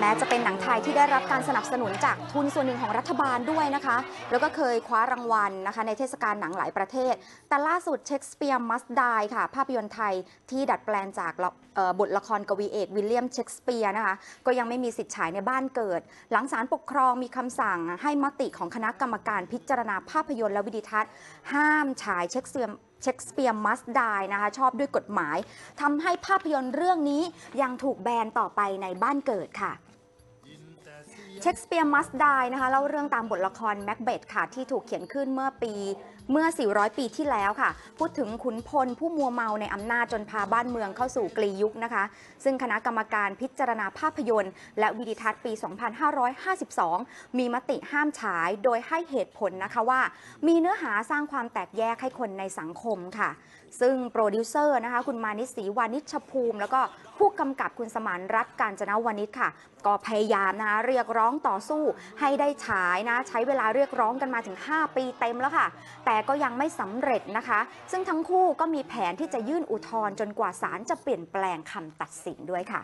แม้จะเป็นหนังไทยที่ได้รับการสนับสนุนจากทุนส่วนหนึ่งของรัฐบาลด้วยนะคะ แล้วก็เคยคว้ารางวัลนะคะ ในเทศกาลหนังหลายประเทศ แต่ล่าสุดเชคสเปียร์มัสดายค่ะ ภาพยนตร์ไทยที่ดัดแปลงจากบทละครกวีเอกวิลเลียมเชคสเปียร์นะคะ ก็ยังไม่มีสิทธิ์ฉายในบ้านเกิด หลังศาลปกครองมีคำสั่งให้มติของคณะกรรมการพิจารณาภาพยนตร์และวิดีทัศน์ ห้ามฉายเชคสเปียร์ เชคสเปียร์มัสดายนะคะชอบด้วยกฎหมายทำให้ภาพยนตร์เรื่องนี้ยังถูกแบนต่อไปในบ้านเกิดค่ะ เชคสเปียร์มัสดายนะคะเล่าเรื่องตามบทละครแม็กเบธค่ะที่ถูกเขียนขึ้นเมื่อปีเมื่อ 400 ปีที่แล้วค่ะ พูดถึงขุนพลผู้มัวเมาในอำนาจจนพาบ้านเมืองเข้าสู่กลียุคนะคะ ซึ่งคณะกรรมการพิจารณาภาพยนตร์ และวิดิทัศน์ปี 2552 มีมติห้ามฉายโดยให้เหตุผลนะคะว่า มีเนื้อหาสร้างความแตกแยกให้คนในสังคมค่ะ ซึ่งโปรดิวเซอร์นะคะคุณมานิศรีวานิชภูมิ แล้วก็ผู้กำกับคุณสมานรัตน์การจนวานิชค่ะ ก็พยายามนะคะเรียกร้ององต่อสู้ให้ได้ฉายนะ ใช้เวลาเรียกร้องกันมาถึง 5 ปีเต็มแล้วค่ะ แต่ก็ยังไม่สำเร็จนะคะ ซึ่งทั้งคู่ก็มีแผนที่จะยื่นอุทธรณ์จนกว่าศาลจะเปลี่ยนแปลงคำตัดสินด้วยค่ะ